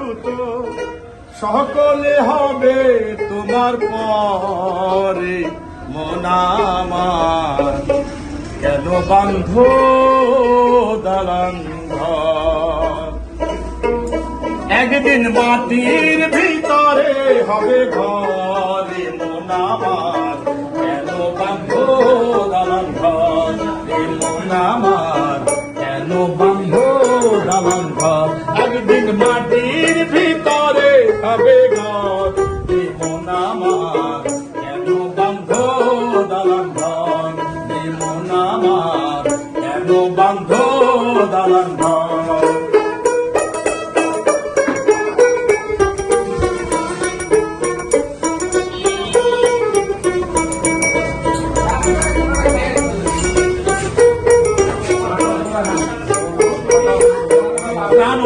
সুত সকলে হবে তোমার পরে মনামার কেন বান্ধ দালান একদিন মাটির ভিতরে হবে ঘরে মোনামার কেন বান্ধ দালান ঘর? মোনামার কেন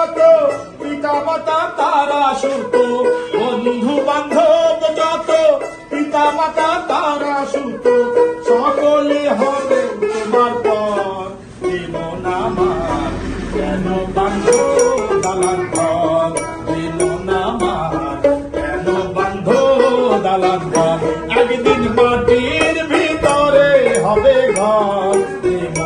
যত পিতা তারা সুত বন্ধু বান্ধব যত, পিতা তারা সুত সকলে হবে তোমার পর দিন নামার কেন বান্ধ দালান ঘর দিন নামার কেন বান্ধ দালান ঘর একদিন মাটির ভিতরে হবে ঘর। দিন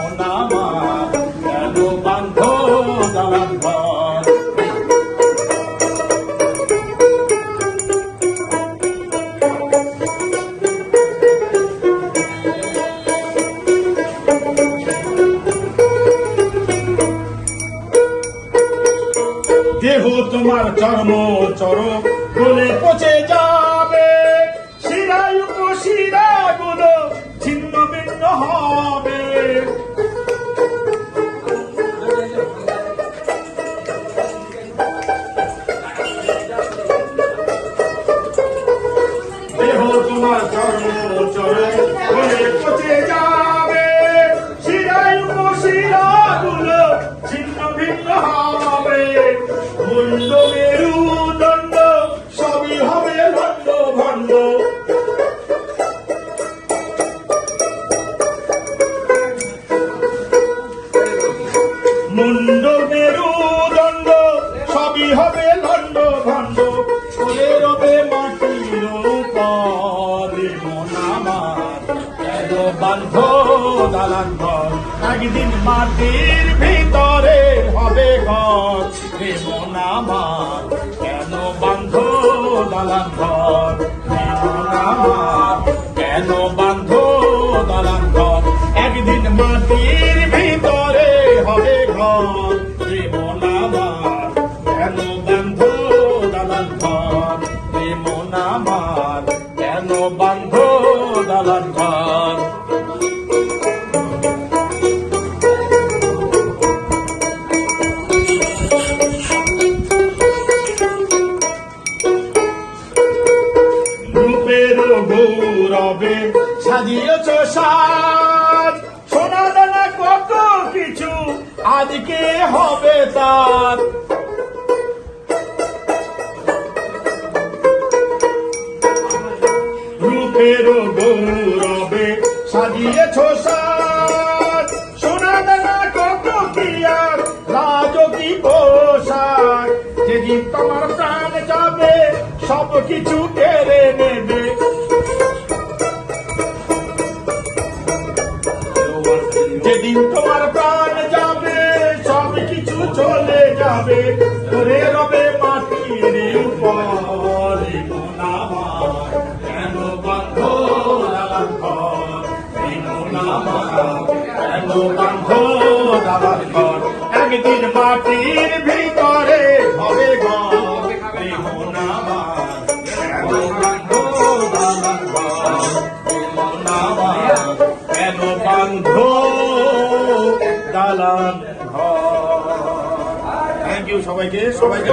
তোমার চর্ম চর বলে পচে মুন্ড মেরু দণ্ড, সবই হবে লণ্ড ভণ্ড। করে রবে মাটির উপরে মনামার। বান্ধ দালান একদিন মাটির ভিতরে হবে ঘর রে মনামার। কেন বান্ধ দালান ঘর? বান্ধ দালান ঘর। রূপের গৌরবে সাজিয়েছ সাজ। সোনা দানা কত কিছু আজকে হবে তার? রূপের গৌরবে। সাজিয়েছ সাজ সোনা দানা কত কি আর রাজকি পোশাক। যেদিন তোমার প্রাণ যাবে সব কিছু কেড়ে নেবে। যেদিন তোমার প্রাণ একদিন মাটির ভিতরে হবে দালান ঘর। থ্যাংক ইউ সবাইকে সবাইকে